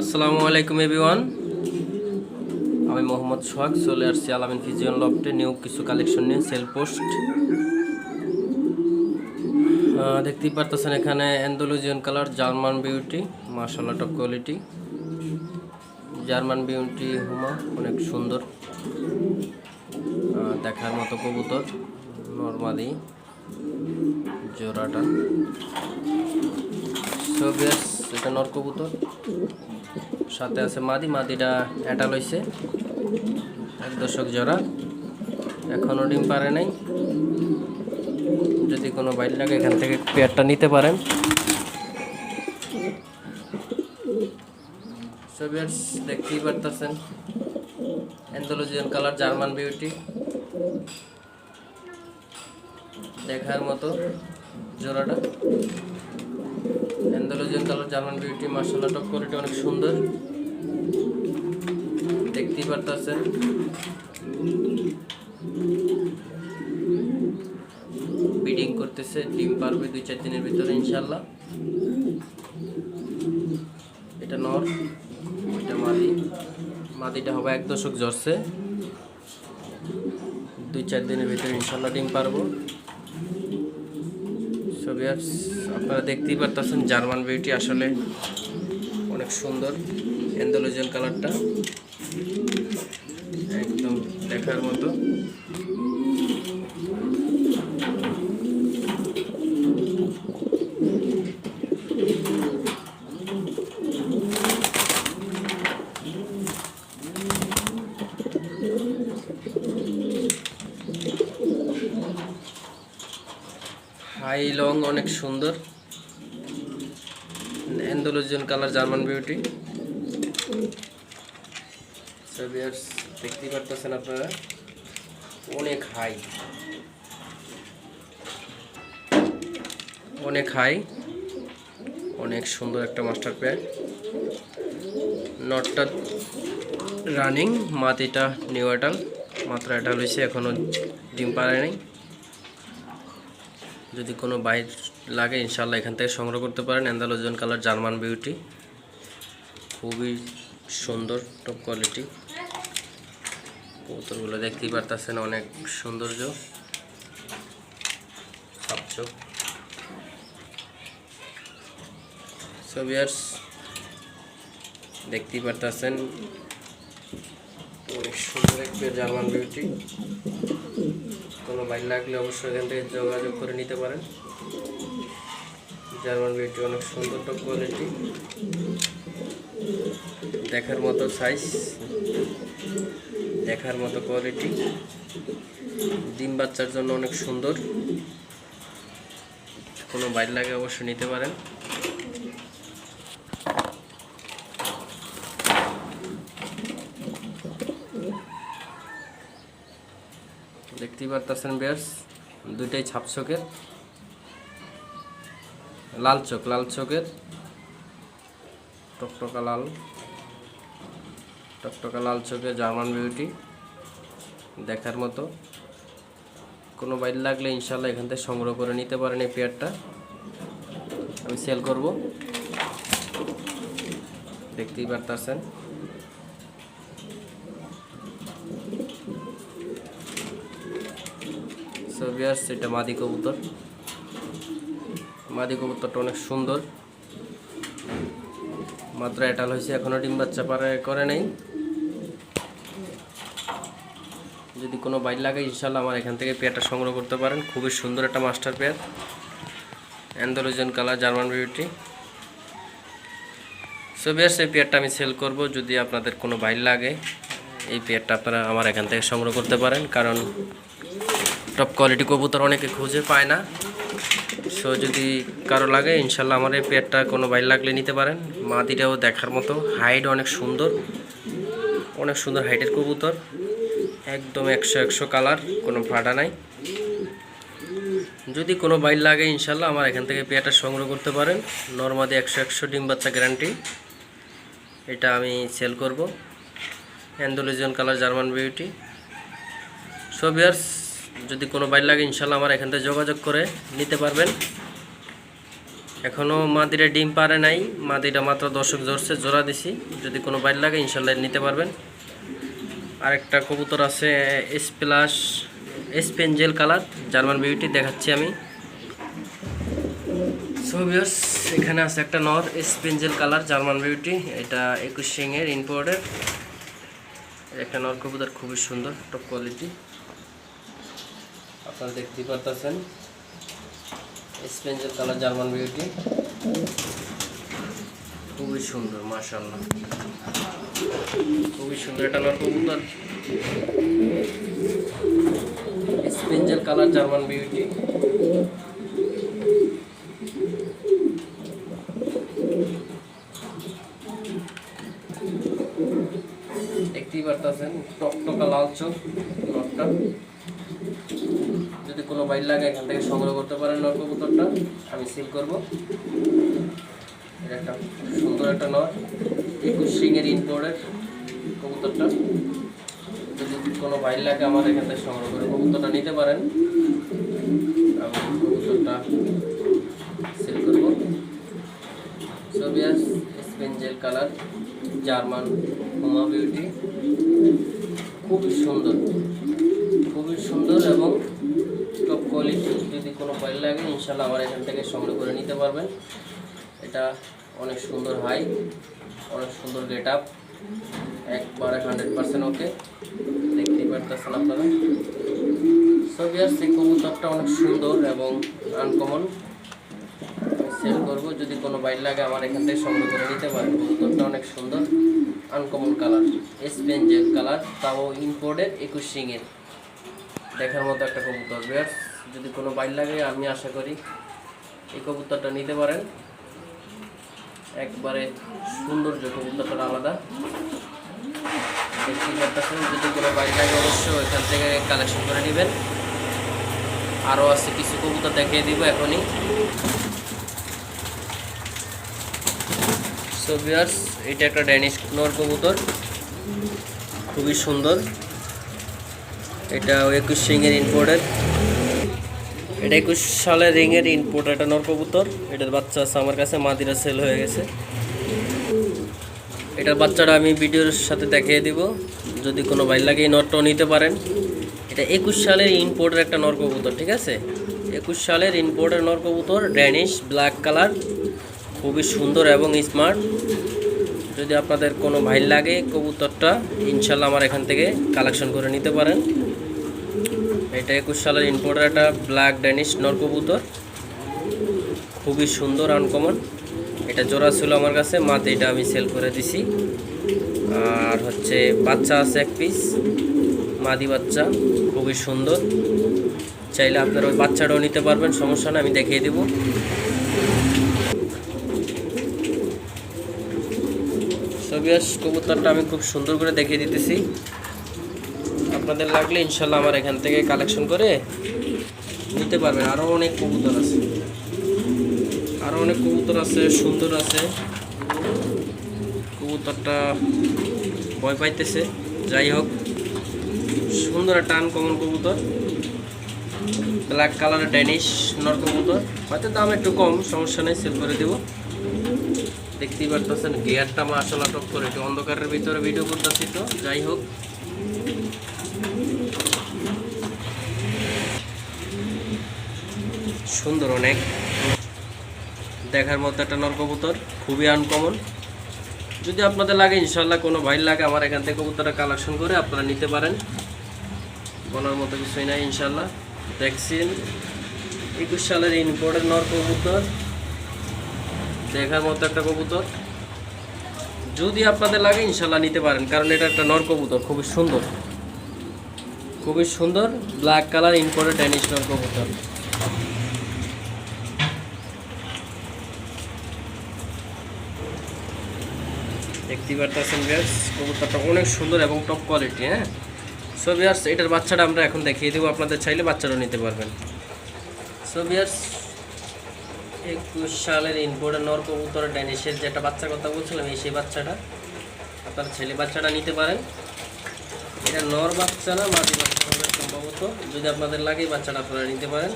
আসসালামু আলাইকুম, এভরিওয়ান। আমি মোহাম্মদ সোহাগ, চলে আসছি আলামিন ফিজিয়ন লফটে নিউ কিছু কালেকশন নিয়ে সেল পোস্ট। দেখতেই পারতেছেন এখানে Andalusian colour, German beauty martial top quality. German beauty homer, অনেক সুন্দর। দেখার মতো কবুতর, নর্মালি। জোড়াটা। সো বেশ এটা নর কবুতর। সাথে আছে মাদি, মাদিটা অ্যাটাল লইছে। এক দশক জোড়া। এখনও ডিম পারে নাই। যদি কোনো বাইর লাগে এখান থেকে পেয়ারটা নিতে পারেন। সবিয়ার্স দেখতেই পারতেছেন। অ্যান্ডোলজিয়ান কালার জার্মান বিউটি দেখার মতো জোড়াটা। অ্যান্ডোলজিয়ান কালার জার্মান বিউটি মার্শাল্লাহ টপ কোয়ালিটি অনেক সুন্দর। দেখতেই পারতেছেন। বিডিং করতেছে, ডিম পারবে দুই চার দিনের ভিতরে ইনশাল্লাহ এটা নর, ওইটা মাদি। মাদিটা হবে এক দশক জ্বরছে। দুই চার দিনের ভিতরে ইনশাল্লাহ ডিম পারব। আপনারা দেখতেই পারতেছেন জার্মান বিউটি আসলে অনেক সুন্দর এন্দোলজিয়ান কালারটা একদম দেখার মতো। হাই লং, অনেক সুন্দর। Andalusian colour German beauty. দেখতেই পারতেছেন আপনারা। অনেক হাই। অনেক হাই। অনেক সুন্দর একটা মাস্টার প্যাড। নটটা রানিং মাতিটা নিউ অ্যাটাল মাত্র অ্যাটাল হয়েছে এখনও ডিম পারে নাই। যদি কোনো বাইর লাগে ইনশাল্লাহ এখান থেকে সংগ্রহ করতে পারেন। Andalusian colour German beauty. খুবই সুন্দর টপ কোয়ালিটি কবুতরগুলো দেখতেই পারতেছেন, অনেক সৌন্দর্য। সোভিয়ার্স দেখতেই পারতেছেন। অনেক সুন্দর একটা জার্মান বিউটি। কোনো বাইক লাগলে অবশ্যই এখান থেকে যোগাযোগ করে নিতে পারেন। জার্মান বিউটি অনেক সুন্দর টপ কোয়ালিটি দেখার মতো সাইজ দেখার মতো কোয়ালিটি ডিম বাচ্চার জন্য অনেক সুন্দর। কোনো বাইক লাগে অবশ্যই নিতে পারেন। দেখতেই পারতেছেন বেয়ার্স, দুইটাই ছাপ চোখের। লাল চোখ, লাল চোখের। টকটকা লাল। টকটকা লাল চোখের জার্মান বিউটি। দেখার মতো। কোনো বাইর লাগলে ইনশাল্লাহ এখান থেকে সংগ্রহ করে নিতে পারেন এই পেয়ারটা। আমি সেল করব। দেখতেই পারতেছেন। সোভিয়ার্স এটা মাদি কবুতর। মাদি কবুতরটা অনেক সুন্দর। মাত্র এটাল হয়েছে এখনও ডিম বাচ্চা পারে, করে নেই। যদি কোনো বাইর লাগে, ইনশাল্লাহ আমার এখান থেকে পেয়ারটা সংগ্রহ করতে পারেন। খুবই সুন্দর একটা master pair. Andalusian colour, German beauty. সোভিয়ার্স এই পেয়ারটা আমি সেল করব। যদি আপনাদের কোনো বাইর লাগে, এই পেয়ারটা আপনারা আমার এখান থেকে সংগ্রহ করতে পারেন। কারণ টপ কোয়ালিটি কবুতর অনেকে খুঁজে পায় না। সো যদি কারও লাগে, ইনশাল্লাহ আমার এই পেয়ারটা কোনো বাইর লাগলে নিতে পারেন। মাদিটাও দেখার মতো। হাইট অনেক সুন্দর। অনেক সুন্দর হাইটের কবুতর। একদম একশো একশো কালার কোনো ফাটা নাই। যদি কোনো বাইর লাগে, ইনশাল্লাহ আমার এখান থেকে পেয়ারটা সংগ্রহ করতে পারেন। নর্মাদি একশো একশো ডিম বাচ্চা গ্যারান্টি এটা আমি সেল করব। Andalusian colour German beauty so buyers যদি কোনো বাইর লাগে, ইনশাল্লাহ আমার এখান থেকে যোগাযোগ করে নিতে পারবেন। এখনও মাদিরা ডিম পারে নাই, মাদিরা মাত্র দর্শক ধরছে, জোড়া দিছি। যদি কোনো বাইর লাগে, ইনশাল্লাহ নিতে পারবেন। আরেকটা কবুতর আছে S plus spangle colour German beauty দেখাচ্ছি আমি। সো এখানে আছে একটা নর এসপেঞ্জেল কালার জার্মান বিউটি এটা একুশ সিংয়ের ইম্পোর্টের একটা নর কবুতর খুবই সুন্দর টপ কোয়ালিটি আপনারা দেখতেই পারতেছেন স্পেঞ্জেল কালার জার্মান বিউটি। খুবই সুন্দর মাশাল্লাহ খুবই সুন্দর এটা নর কবুতর। Spangle colour German beauty. দেখতেই পারতেছেন টকটকা লাল চোখ নটটা যদি কোনো বাইর লাগে, এখান থেকে সংগ্রহ করতে পারেন নর কবুতরটা, আমি সিল করব। এটা একটা সুন্দর একটা নর, একুশ সিংয়ের ইনপোর্টের কবুতরটা। যদি কোনো বাইর লাগে আমার, এখান থেকে সংগ্রহ করে কবুতরটা নিতে পারেন। আমি কবুতরটা সিল করব। সোভিয়াস spangle colour German homer beauty খুবই সুন্দর। খুবই সুন্দর এবং টপ কোয়ালিটি যদি কোনো ফাইল লাগে ইনশাল্লাহ আমার এখান থেকে সংগ্রহ করে নিতে পারবেন। এটা অনেক সুন্দর হাই অনেক সুন্দর গেট আপ একবারে হান্ড্রেড পার্সেন্ট ওকে দেখতেই পারতেছেন আপনারা। সোভিয়ার সেই কবুতরটা অনেক সুন্দর এবং আনকমন সেল করব, যদি কোনো বাইর লাগে আমার এখান থেকে সংগ্রহ করে নিতে পারেন। কবুতরটা অনেক সুন্দর আনকমন কালার এসপেঞ্জেল কালার তাও ইম্পোর্টেড একুশ সিংয়ের দেখার মতো একটা কবুতর। বিয়ার্স, যদি কোনো বাইর লাগে, আমি আশা করি এই কবুতরটা নিতে পারেন। একবারে সৌন্দর্য কবুতরটা আলাদা। দেখতেই পারতেছেন, যদি কোনো বাইর লাগে, অবশ্যই এখান থেকে কালেকশন করে নেবেন। আরও আছে কিছু কবুতর দেখিয়ে দিব এখনই। সো ভিউয়ার্স এটা একটা ড্যানিশ নর কবুতর। খুবই সুন্দর। এটা একুশ সিংয়ের ইনপোর্টের এটা একুশ সালের রিংয়ের ইনপোর্ট একটা নর কবুতর। এটার বাচ্চা আছে আমার কাছে, মাদিরা সেল হয়ে গেছে। এটার বাচ্চাটা আমি ভিডিওর সাথে দেখিয়ে দিব। যদি কোনো বাইর লাগে এই নরটাও নিতে পারেন। এটা একুশ সালের ইনপোর্টের একটা নর কবুতর, ঠিক আছে? একুশ সালের ইনপোর্টের নর কবুতর ড্যানিশ ব্ল্যাক কালার খুবই সুন্দর এবং স্মার্ট যদি আপনাদের কোনো ভাই লাগে কবুতরটা, ইনশাল্লাহ আমার এখান থেকে কালেকশন করে নিতে পারেন। এটা একুশ সালের ইম্পোর্টার একটা ব্ল্যাক ড্যানিশ নরকবুতর। খুবই সুন্দর আনকমন এটা জোড়া ছিল আমার কাছে মাতে এটা আমি সেল করে দিছি। আর হচ্ছে বাচ্চা আছে এক পিস মাদি বাচ্চা, খুবই সুন্দর। চাইলে আপনারা ওই বাচ্চাটাও নিতে পারবেন, সমস্যা না আমি দেখিয়ে দেবো। সবিয়াস কবুতরটা আমি খুব সুন্দর করে দেখিয়ে দিতেছি। আপনাদের লাগলে ইনশাল্লাহ আমার এখান থেকে কালেকশন করে নিতে পারবেন। আরও অনেক কবুতর আছে। আরও অনেক কবুতর আছে, সুন্দর আছে। কবুতরটা ভয় পাইতেছে। যাই হোক, সুন্দর একটা আনকমন কবুতর। ব্ল্যাক কালারের ড্যানিশ নর কবুতর। হয়তো দাম একটু কম, সমস্যা নেই সেল করে দেবো। দেখতেই পারতেছেন গিয়ারটা মার্শাল আটক করে, একটু অন্ধকারের ভিতরে ভিডিও করতেছি তো। যাই হোক সুন্দর অনেক। দেখার মতো একটা নরকবুতর খুবই আনকমন যদি আপনাদের লাগে ইনশাল্লাহ কোনো ভাই লাগে, আমার এখান থেকে কবুতরটা কালেকশন করে আপনারা নিতে পারেন। বলার মতো কিছুই নাই ইনশাল্লাহ দেখছেন, একুশ সালের ইম্পোর্টের নর কবুতর দেখার মতো একটা কবুতর। যদি আপনাদের লাগে ইনশাল্লাহ নিতে পারেন, কারণ এটা একটা নর কবুতর খুবই সুন্দর। খুবই সুন্দর ব্ল্যাক কালার ইম্পোর্টেড ড্যানিশ নর কবুতর দেখতেই পারতেছেন বিয়ার্স কবুতরটা অনেক সুন্দর এবং টপ কোয়ালিটি হ্যাঁ? সো বিয়ার্স এটার বাচ্চাটা আমরা এখন দেখিয়ে দেবো, আপনাদের চাইলে বাচ্চাটাও নিতে পারবেন। সো বিয়ার্স একুশ সালের ইনপোর্টের নর কবুতর ড্যানিশের যেটা বাচ্চার কথা বলছিলাম, এই সেই বাচ্চাটা। আপনার ছেলে বাচ্চাটা নিতে পারেন। এটা নর বাচ্চা না মাটি বাচ্চা সম্ভবত। যদি আপনাদের লাগে, বাচ্চাটা আপনারা নিতে পারেন।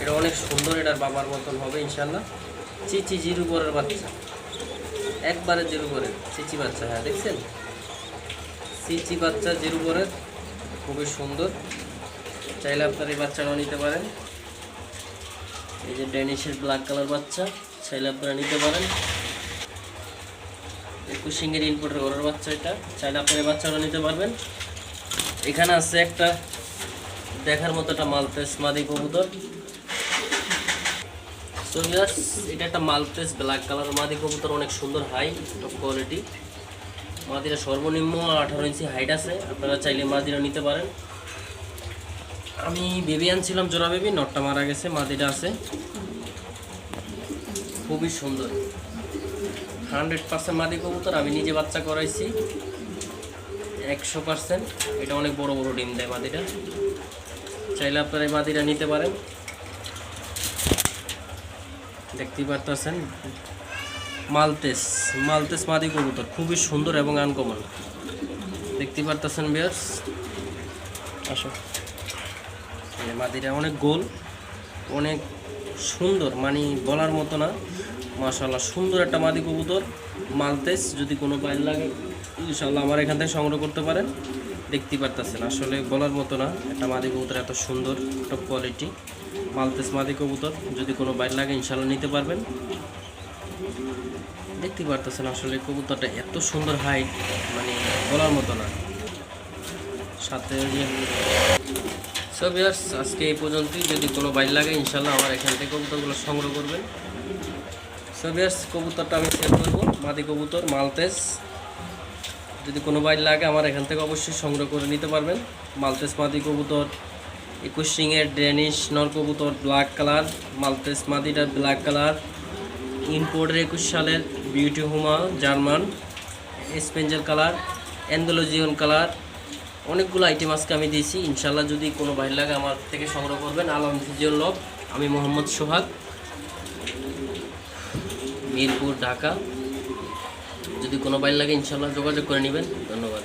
এটা অনেক সুন্দর, এটার বাবার মতন হবে ইনশাল্লাহ চিচি জিরু পরের বাচ্চা। একবারে জিরু করে। চিচি বাচ্চা হ্যাঁ দেখছেন? চিচি বাচ্চা, জিরু করে। খুবই সুন্দর। চাইলে আপনারা এই বাচ্চাটাও নিতে পারেন। এই যে ডেনিশের ব্ল্যাক কালার বাচ্চা, চাইলে আপনারা নিতে পারেন। কুশিংয়ের ইনপুটের ঘরের বাচ্চা এটা। চাইলে আপনারা এই বাচ্চাটা নিতে পারবেন। এখানে আছে একটা দেখার মতো একটা মালতেস মাদি কবুতর। তো এটা একটা মালতেস ব্ল্যাক কালার মাদি কবুতর অনেক সুন্দর হাই টপ কোয়ালিটি মাদিরা সর্বনিম্ন আঠারো ইঞ্চি হাইট আছে। আপনারা চাইলে মাদিরা নিতে পারেন। আমি বেবি আনছিলাম, জোড়া বেবি নটটা মারা গেছে, মাদিটা আছে। খুবই সুন্দর। হান্ড্রেড পার্সেন্ট মাদি কবুতর, আমি নিজে বাচ্চা করাইছি। একশো পার্সেন্ট এটা অনেক বড় বড় ডিম দেয় মাদিটা। চাইলে আপনারা এই মাদিটা নিতে পারেন। দেখতেই পারতেছেন। মালতেস মালতেস মাদি কবুতর, খুবই সুন্দর এবং আনকমন দেখতেই পারতেছেন বিয়ার্স আসো। মাদিরা অনেক গোল, অনেক সুন্দর মানে বলার মতো না। মাশাল্লাহ সুন্দর একটা মাদি কবুতর, মালতেস, যদি কোনো বাইর লাগে ইনশাল্লাহ আমার এখান থেকে সংগ্রহ করতে পারেন। দেখতে পারতেছেন, আসলে বলার মতো না, একটা মাদি কবুতর এত সুন্দর টপ কোয়ালিটি মালতেস মাদি কবুতর, যদি কোনো বাইর লাগে ইনশাল্লাহ নিতে পারবেন। দেখতে পারতেছেন আসলে কবুতরটা এত সুন্দর হাইট মানে বলার মতো না। সাথে ওই যে সো ভিউয়ার্স আজকে এই পর্যন্তই। যদি কোনো বাইর লাগে ইনশাল্লাহ আমার এখান থেকে কবুতরগুলো সংগ্রহ করবেন। সো ভিউয়ার্স কবুতরটা আমি সেল করব। মাদি কবুতর, মালতেস। যদি কোনো বাইর লাগে আমার এখান থেকে অবশ্যই সংগ্রহ করে নিতে পারবেন। মালতেস মাদি কবুতর একুশ সিংয়ের ড্রেনিশ নর কবুতর ব্ল্যাক কালার, মালতেস মাদিটা ব্ল্যাক কালার, ইম্পোর্টের একুশ সালের beauty homer German, spangle colour, Andalusian colour, অনেকগুলো আইটেম আজকে আমি দিয়েছি। ইনশাল্লাহ যদি কোনো বাইর লাগে আমার থেকে সংগ্রহ করবেন। আলম ফিজিওর লব আমি মোহাম্মদ সোহাগ, মিরপুর, ঢাকা। যদি কোনো বাইর লাগে ইনশাল্লাহ যোগাযোগ করে নেবেন। ধন্যবাদ।